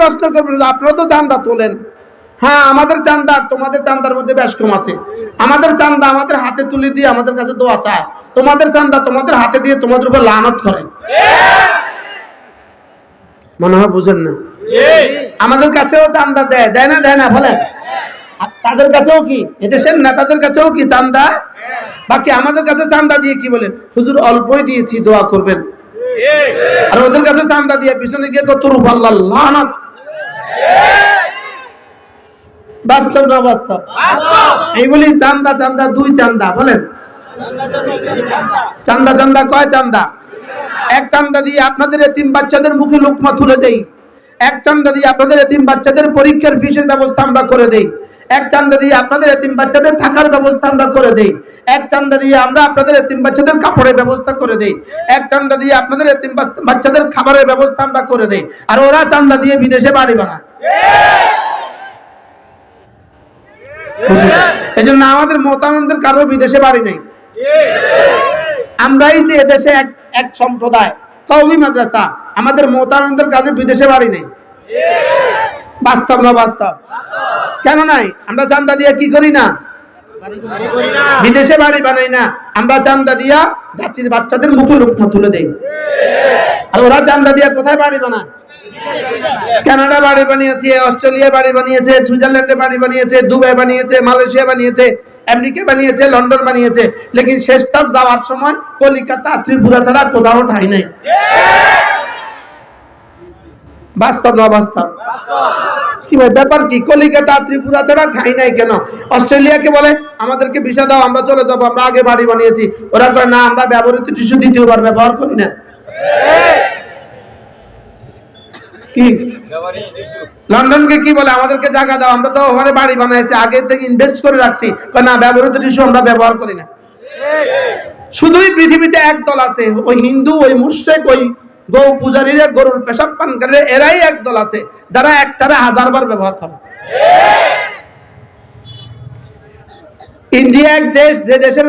প্রশ্ন করবেন আপনারা তো চান্দা তোলেন। হ্যাঁ আমাদের চান্দা, তোমাদের চান্দার মধ্যে বেশ কম আছে। আমাদের চান্দা আমাদের হাতে তুলে দিয়ে আমাদের কাছে দোয়া চায়। তোমাদের চান্দা তোমাদের হাতে দিয়ে তোমাদের উপর লানত করেন মনে হয় বুঝেন না? আমাদের কাছেও চান্দা দেয় দেয় না দেয় না, বলেন। তাদের কাছেও কি? এদেশের নেতাদের কাছেও কি চান্দা? বাকি আমাদের কাছে চান্দা দিয়ে কি বলে? হুজুর অল্পই দিয়েছি, দোয়া করবেন। আর ওদের কাছে চান্দা দিয়ে পিছনে গিয়ে কত রূপাল্লাহ লানত। বাস্তব না বাস্তব? এই বলি চান্দা চান্দা দুই চান্দা বলেন। চান্দা চান্দা কয় চান্দা? এক চান্দা দিয়ে আপনাদের এতিম বাচ্চাদের মুখে লোকমা তুলে দেই। এক চান্দা দিয়ে আপনাদের এতিম বাচ্চাদের পরীক্ষার ফিসের ব্যবস্থা আমরা করে দেই। এক চান্দা দিয়ে আপনাদের এতিম বাচ্চাদের থাকার ব্যবস্থা আমরা করে দেই। এক চান্দা দিয়ে আমরা আপনাদের এতিম বাচ্চাদের কাপড়ের ব্যবস্থা করে দেই। এক চান্দা দিয়ে আপনাদের এতিম বাচ্চাদের খাবারের ব্যবস্থা আমরা করে দেই। আর ওরা চান্দা দিয়ে বিদেশে বাড়ি বানায়। এই জন্য আমাদের মোতামদের কারও বিদেশে বাড়ি নেই। আমরাই যে এদেশে এক এক সম্প্রদায় কৌমি মাদ্রাসা, আমাদের মোতামদের কাজে বিদেশে বাড়ি নেই। বাস্তব না বাস্তব? কেন নাই? আমরা চান্দা দিয়ে কি করি না? বিদেশে বাড়ি বানাই না। আমরা চান্দা দিয়া জাতির বাচ্চাদের মুখে রূপমা তুলে দেই। আর ওরা চান্দা দিয়া কোথায় বাড়ি বানায়? কানাডা বাড়ি বানিয়েছে, অস্ট্রেলিয়া বাড়ি বানিয়েছে, সুইজারল্যান্ডে বাড়ি বানিয়েছে, দুবাই বানিয়েছে, মালয়েশিয়া বানিয়েছে, আমেরিকা বানিয়েছে, লন্ডন বানিয়েছে। লেকিন শেষ তক যাওয়ার সময় কলিকাতা ত্রিপুরা ছাড়া কোথাও ঠাই নেই। বাস্তব না বাস্তব? কি ভাই ব্যাপার কি? কলিকাতা, ত্রিপুরা ছাড়া ঠাই নাই কেন? অস্ট্রেলিয়াকে বলে, আমাদেরকে ভিসা দাও, আমরা চলে যাব, আমরা আগে বাড়ি বানিয়েছি। ওরা কয়, না, আমরা ব্যবহৃত টিস্যু দ্বিতীয়বার ব্যবহার করি না। লন্ডনকে কি বলে, আমাদেরকে জায়গা দাও, আমরা তো ওখানে বাড়ি বানাইছি, আগে থেকে ইনভেস্ট করে রাখছি। না, ব্যবহৃত টিস্যু আমরা ব্যবহার করি না। শুধুই পৃথিবীতে এক দল আছে, ওই হিন্দু, ওই মুশ্রেক, ওই গৌ পূজারীরা, গরুর পেশাব পানকারীরা, এরাই এক দল আছে, যারা একটারে হাজারবার ব্যবহার করে। ইন্ডিয়া এক দেশ, যে দেশের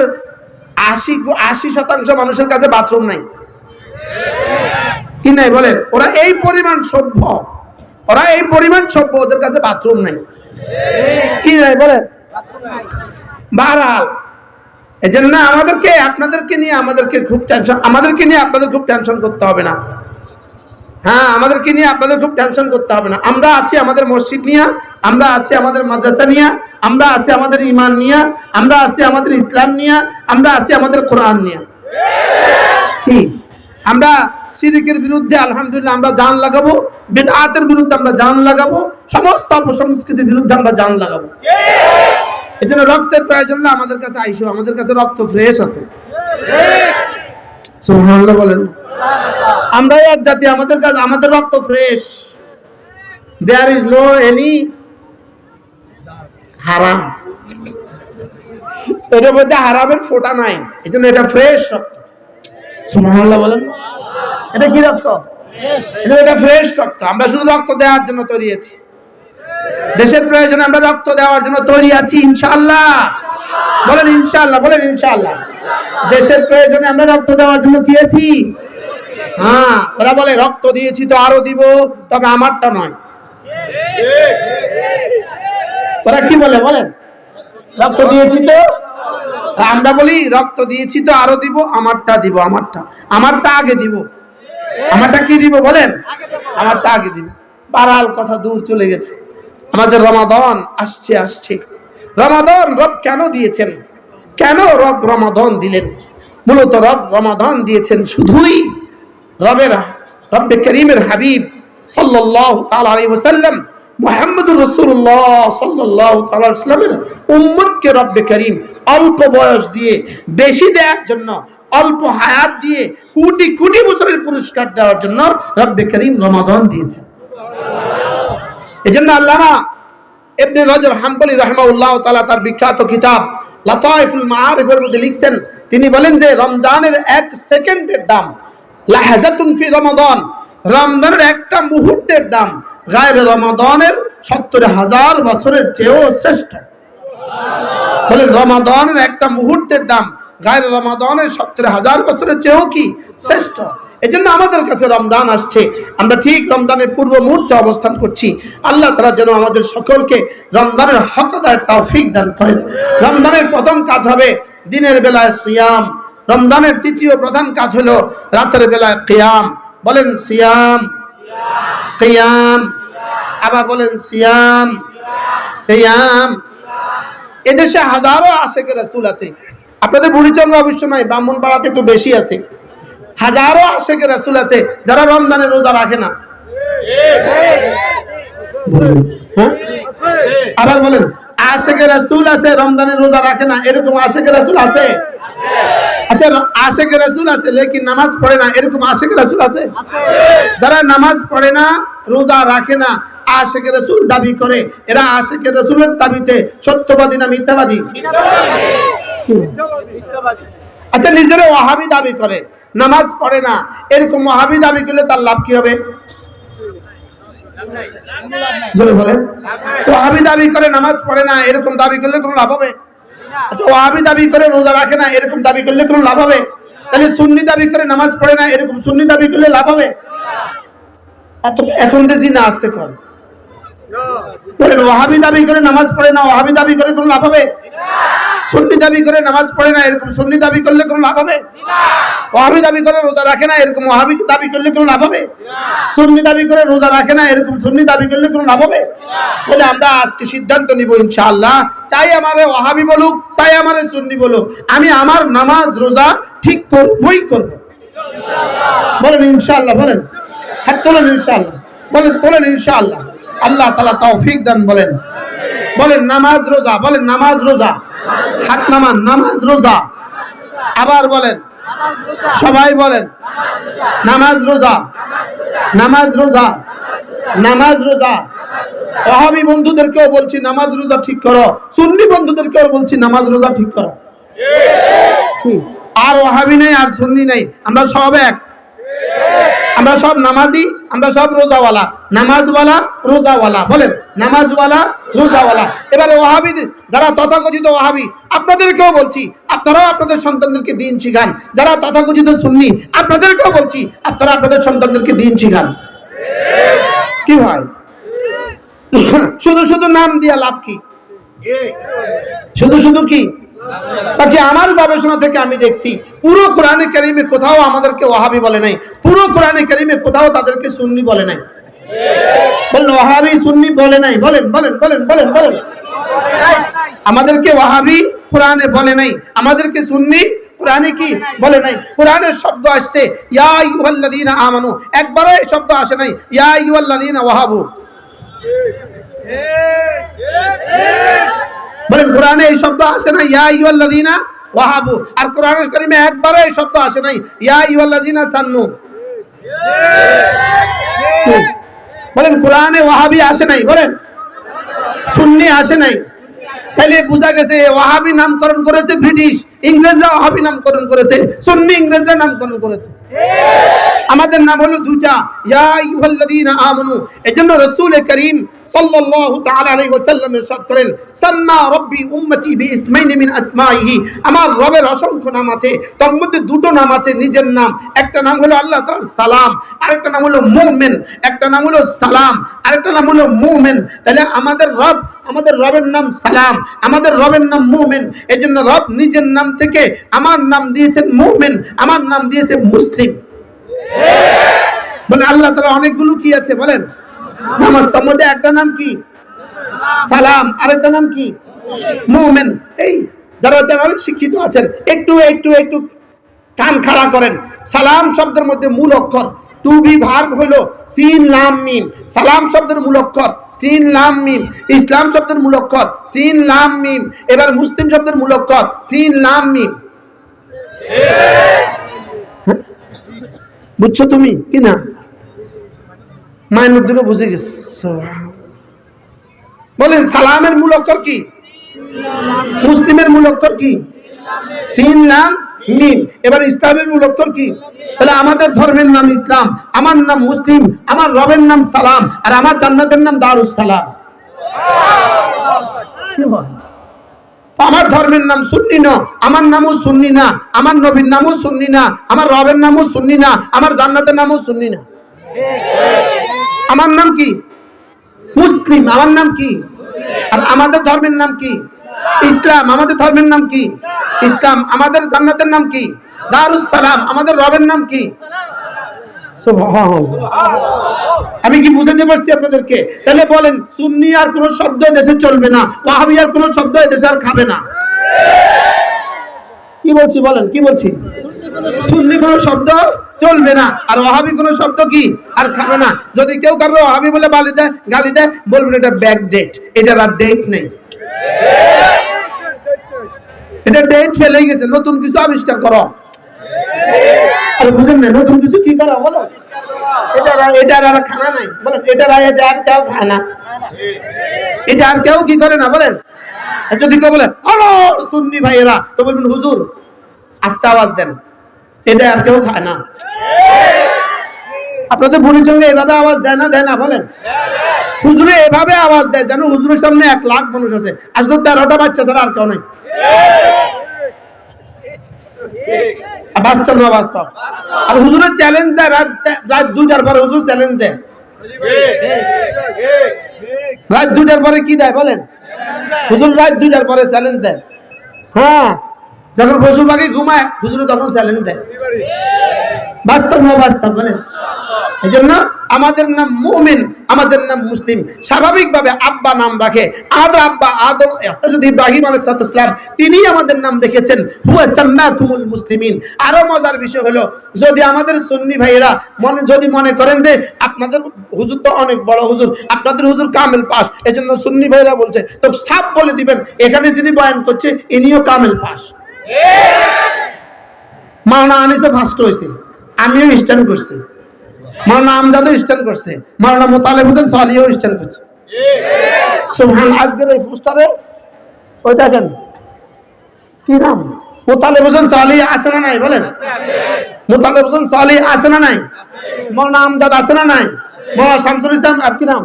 আশি আশি শতাংশ মানুষের কাছে বাথরুম নাই। কি নাই বলেন? ওরা এই পরিমাণ সভ্য। ওরা এই পরিমাণ সভ্য, ওদের কাছে বাথরুম নাই। কি নাই বলেন? বাহারাল। এই জন্য আমাদেরকে, আপনাদেরকে নিয়ে আমাদেরকে খুব টেনশন আমাদেরকে নিয়ে আপনাদের খুব টেনশন করতে হবে না। হ্যাঁ আমাদেরকে নিয়ে আপনাদের খুব টেনশন করতে হবে না। আমরা আছি আমাদের মসজিদ নিয়ে, আমরা আছি আমাদের মাদ্রাসা নিয়ে, আমরা আছি আমাদের ইমান নিয়ে, আমরা আছি আমাদের ইসলাম নিয়ে, আমরা আছি আমাদের কোরআন নিয়ে। কি? আমরা শিরিকের বিরুদ্ধে, আলহামদুলিল্লাহ, আমরা জান লাগাবো, বেদাতের বিরুদ্ধে আমরা জান লাগাবো, সমস্ত অপসংস্কৃতির বিরুদ্ধে আমরা জান লাগাবো। এই জন্য রক্তের প্রয়োজন না, আমাদের কাছে আইসো, আমাদের কাছে রক্ত ফ্রেশ আছে। বলেন। আমরা এক জাতি, আমাদের কাছে, আমাদের রক্ত fresh there is no any হারাম এটার মধ্যে হারামের ফোঁটা নাই এই জন্য এটা ফ্রেশ রক্ত। সুবহানাল্লাহ বলেন। এটা কি রক্ত? এটা ফ্রেশ রক্ত। আমরা শুধু রক্ত দেওয়ার জন্য তৈরি আছি দেশের প্রয়োজনে আমরা রক্ত দেওয়ার জন্য তৈরি আছি, ইনশাআল্লাহ। বলেন ইনশাআল্লাহ বলেন ইনশাআল্লাহ। দেশের প্রয়োজনে আমরা রক্ত দেওয়ার জন্য আছি? হ্যাঁ ওরা বলে, রক্ত দিয়েছি তো আরও দিব, তবে আমারটা নয়। ওরা কি বলে, বলেন? রক্ত দিয়েছি তো? আমরা বলি, রক্ত দিয়েছি তো আরও দিব, আমারটা দিব, আমারটা। আমারটা আগে দিব। আমারটা কি দিব, বলেন? আমারটা আগে দিব। বারাল কথা দূর চলে গেছে। আমাদের রমাদন আসছে আসছে। রমাদন রব কেন দিয়েছেন? কেন রব রমাদন দিলেন? মূলত রব রমাদন দিয়েছেন শুধুই রবের, রব্বে করিমের হাবিব সাল্লাল্লাহু তাআলা আলাইহি ওয়াসাল্লাম মুহাম্মদুর তাআলা আলাইহি ওয়াসাল্লামের উম্মতকে রব্বে করিম অল্প বয়স দিয়ে, বেশি দেওয়ার জন্য, অল্প হায়াত দিয়ে কোটি কোটি বছরের পুরস্কার দেওয়ার জন্য রব্বে করিম রমাদান দিয়েছেন। এজন্য আল্লামা রজব হাম্বলি তার বিখ্যাত কিতাব মধ্যে লিখছেন, তিনি বলেন যে রমজানের এক সেকেন্ডের দাম, লাহাজাতুন ফি রমাদান, রমজানের একটা মুহূর্তের দাম গায়রে রমাদানের সত্তর হাজার বছরের চেয়েও শ্রেষ্ঠ। বলেন, রমাদানের একটা মুহূর্তের দাম গায়ের রমাদানের সত্তর হাজার বছরের চেয়েও কি শ্রেষ্ঠ? এজন্য আমাদের কাছে রমজান আসছে। আমরা ঠিক রমজানের পূর্ব মুহূর্তে অবস্থান করছি। আল্লাহ তারা যেন আমাদের সকলকে রমজানের হকদার তৌফিক দান করেন। রমজানের প্রথম কাজ হবে দিনের বেলায় সিয়াম। রমজানের তৃতীয় প্রধান কাজ হলো রাতের বেলায় কিয়াম। বলেন সিয়াম। কিয়াম। আবার বলেন সিয়াম। কিয়াম। এদেশে হাজারো আশেকের রাসূল আছে। আপনাদের বুড়িচঙ্গ অবশ্য নয় ব্রাহ্মণ পাড়াতে একটু বেশি আছে। হাজারো আশেকের রাসুল আছে যারা রমজানের রোজা রাখে না। হ্যাঁ? আবার বলেন আশেকের রাসূল আছে রমজানের রোজা রাখে না এরকম আশেকের রাসুল আছে? আচ্ছা আশেকের রাসূল আছে লেকিন নামাজ পড়ে না এরকম আশেকের রাসূল আছে? যারা নামাজ পড়ে না রোজা রাখে না আশেকের রাসূল দাবি করে এরা আশেকের রাসূলের দাবিতে সত্যবাদী না মিথ্যাবাদী। আচ্ছা নিজেরা ওয়াহাবি দাবি করে। নামাজ পড়ে না। এরকম ওয়াহাবি দাবি করলে তার লাভ কি হবে? দাবি করে নামাজ পড়ে না, এরকম দাবি করলে কোনো লাভ হবে? আচ্ছা ওয়াহাবি দাবি করে রোজা রাখে না, এরকম দাবি করলে কোনো লাভ হবে? তাহলে সুন্নি দাবি করে নামাজ পড়ে না, এরকম সুন্নি দাবি করলে লাভ হবে? এখন না, আসতে কর। ওয়াহাবি দাবি করে নামাজ পড়ে না ওয়াহাবি দাবি করে কোনো লাভ হবে? সুন্নি দাবি করে নামাজ পড়ে না এরকম সুন্নি দাবি করলে কোনো লাভ হবে? ওয়াহাবি দাবি করে রোজা রাখে না এরকম ওয়াহাবি দাবি করলে কোনো লাভ হবে? সুন্নি দাবি করে রোজা রাখে না এরকম সুন্নি দাবি করলে কোনো লাভ হবে? বলে আমরা আজকে সিদ্ধান্ত নিব ইনশাআল্লাহ চাই আমারে ওয়াহাবি বলুক চাই আমারে সুন্নি বলুক আমি আমার নামাজ রোজা ঠিক করবই করব। বলেন ইনশাআল্লাহ বলেন। হাত তোলেন ইনশাআল্লাহ। বলেন তোলেন ইনশাআল্লাহ। আল্লাহ তাআলা তৌফিক দান বলেন। বলেন নামাজ রোজা বলেন নামাজ রোজা। হাত নামান নামাজ রোজা। আবার বলেন সবাই বলেন নামাজ রোজা নামাজ রোজা নামাজ রোজা। ওহাবি বন্ধুদেরকেও বলছি নামাজ রোজা ঠিক করো। সুন্নি বন্ধুদেরকেও বলছি নামাজ রোজা ঠিক করো। আর ওহাবি নেই আর সুন্নি নেই। আমরা সব এক। আমরা সব নামাজি, আমরা সব রোজাওয়ালা। নামাজওয়ালা, রোজাওয়ালা। বলেন, নামাজওয়ালা, রোজাওয়ালা। এবারে ওহাবি যারা তথাকথিত ওহাবি আপনাদেরকেও বলছি, আপনারাও আপনাদের সন্তানদেরকে দিন শিখান। যারা তথাকথিত সুন্নি, আপনাদেরকেও বলছি, আপনারা আপনাদের সন্তানদেরকে দিন শিখান। কি হয়? শুধু শুধু নাম দিয়া লাভ কি? শুধু শুধু কি? বাকি আমার গবেষণা থেকে আমি দেখছি, পুরো কোরআনে কারিমে কোথাও আমাদেরকে ওয়াহাবি বলে নাই, পুরো কোরআনে কারিমে কোথাও তাদেরকে সুন্নি বলে নাই। বলেন, ওয়াহাবি সুন্নি বলে নাই, বলেন বলেন বলেন বলেন বলেন। আমাদেরকে ওয়াহাবি কোরআনে বলে নাই, আমাদেরকে সুন্নি কোরআনে কি বলে নাই? কোরআনের শব্দ আসছে, ইয়া আইয়ুহাল্লাযীনা আমানু, একবারও এই শব্দ আসে নাই, ইয়া আইয়ুহাল্লাযীনা ওয়াহাবু। বলেন কোরআনে এই শব্দ আসে না ইয়া আইয়ুহাল্লাযীনা ওয়াহাবু। আর কোরআনের কারিমে একবারও এই শব্দ আসে নাই, ইয়া আইয়ুহাল্লাযীনা সান্নু। বলেন, কোরআনে ওয়াহাবি আসে নাই, বলেন। সুন্নি আসে নাই। তাহলে বোঝা গেছে ওয়াহাবি নামকরণ করেছে ব্রিটিশ, ইংরেজরা ওয়াহাবি নামকরণ করেছে, সুন্নি ইংরেজরা নামকরণ করেছে। আমাদের নাম হলো দুটা আমানু। এজন্য রাসূল করিম সাল্লাল্লাহু তাআলা আলাইহি ওয়াসাল্লাম ইরশাদ করেন, সাম্মা রাব্বি উম্মতি বিইসমাইনি মিন আসমাইহি আমার রবের অসংখ্য নাম আছে, তার মধ্যে দুটো নাম আছে নিজের নাম। একটা নাম হলো আল্লাহ তাআলার সালাম। আরেকটা নাম হলো মুমিন। একটা নাম হলো সালাম। আরেকটা নাম হলো মুমিন। তাহলে আমাদের রব, আমাদের রবের নাম সালাম। আমাদের রবের নাম মুমিন। এজন্য রব নিজের নাম থেকে আমার নাম দিয়েছেন মুমিন। আমার নাম দিয়েছে মুসলিম। বলে, আল্লাহ তাআলা অনেকগুলো কি আছে বলেন? নামাজ তার মধ্যে একটা নাম কি? সালাম। আরেকটা নাম কি? মুমিন। এই যারা যারা শিক্ষিত আছেন, একটু একটু একটু কান খাড়া করেন। সালাম শব্দের মধ্যে মূল অক্ষর। টু বি ভার্ব হলো সিন, লাম, মিম। সালাম শব্দের মূল অক্ষর, সিন, লাম, মিম। ইসলাম শব্দের মূল অক্ষর, সিন, লাম, মিম। এবার মুসলিম শব্দের মূল অক্ষর, সিন, লাম, মিম। বুঝছ তুমি? কি না? মায়ের দিনও বুঝে গেছে। বলেন, সালামের মূল অক্ষর কি? মুসলিমের মূল অক্ষর কি? এবার ইসলামের মূল অক্ষর কি? তাহলে আমাদের ধর্মের নাম ইসলাম, আমার নাম মুসলিম, আমার রবের নাম সালাম, আর আমার জান্নাতের নাম দারুস সালাম? আমার ধর্মের নাম সুন্নি না, আমার নামও সুন্নি না, আমার নবীর নামও সুন্নি না, আমার রবের নামও সুন্নি না, আমার জান্নাতের নামও সুন্নি না। আমার নাম কি? মুসলিম, আমার নাম কি? আর আমাদের ধর্মের নাম কি? ইসলাম, আমাদের ধর্মের নাম কি? ইসলাম, আমাদের জান্নাতের নাম কি? দারুস সালাম, আমাদের রবের নাম কি? সুবহানাল্লাহ। আমি কি বুঝাতে পারছি আপনাদেরকে? তাহলে বলেন, সুন্নি আর কোন শব্দ দেশে চলবে না, ওয়াহাবি আর কোন শব্দ দেশে আর খাবে না। কি বলছি বলেন, কি বলছি? সুন্নি কোন শব্দ চলবে না, আর ওয়াহাবি কোন শব্দ কি? আর খাবে না। যদি কেউ কারও ওয়াহাবি বলে গালি দেয় গালি দেয়, বলবেন এটা ব্যাক ডেট, এটার আর ডেট নেই। এটা ডেট ফেলে গেছে, নতুন কিছু আবিষ্কার করো। আর বুঝেন না, নতুন কিছু কি করা বলো এটা এটার আর খানা নাই। বলেন, এটার এটা আর কেউ খায় না। এটা আর কেউ কি করে না, বলেন? যদি কেউ বলে, হলো সুন্নি ভাইয়েরা তো বলবেন, হুজুর, আস্তে আওয়াজ দেন। এটা আর কেউ খায় না। আপনাদের বুড়ির সঙ্গে এভাবে আওয়াজ দেয় না দেয় না, বলেন? হুজুরে এভাবে আওয়াজ দেয়, যেন হুজুরের সামনে এক লাখ মানুষ আছে। আজকে তেরোটা বাচ্চা ছাড়া আর কেউ নেই। বাস্তব না বাস্তব? আর হুজুরের চ্যালেঞ্জ দেয়, রাত রাত দুটার পরে হুজুর চ্যালেঞ্জ দেয়। রাত দুটার পরে কি দেয় বলেন? হুজুর রাত দুটার পরে চ্যালেঞ্জ দেয়। হ্যাঁ যখন পশু পাখি ঘুমায়, হুজুর তখন চ্যালেঞ্জ দেয়। বাস্তব না বাস্তব বলেন? এই জন্য আমাদের নাম মুমিন আমাদের নাম মুসলিম। স্বাভাবিকভাবে আব্বা নাম রাখে। আদম আব্বা আদম হযরত ইব্রাহিম আলাইহিস সালাম তিনি আমাদের নাম রেখেছেন। হুয়া সাম্মাকুমুল মুসলিমিন। আরও মজার বিষয় হলো যদি আমাদের সুন্নি ভাইয়েরা মনে যদি মনে করেন যে আপনাদের হুজুর তো অনেক বড় হুজুর আপনাদের হুজুর কামেল পাস এজন্য সুন্নি ভাইয়েরা বলছে তো সাপ বলে দিবেন এখানে যিনি বয়ান করছে ইনিও কামেল পাস। মাওনা আনিসে ফার্স্ট হয়েছে আমিও স্ট্যান্ড করছি। আমজাদও স্ট্যান্ড করছে। মোতালেব হোসেন সালিও স্ট্যান্ড করছে। আজকের এই পোস্টারে ওই দেখেন, কি নাম? মোতালেব হোসেন সালি আছে না নাই, বলেন? মোতালেব হোসেন সালি আছে না নাই? মাওলানা আমজাদ আছে না নাই? শামসুল ইসলাম, আর কি নাম?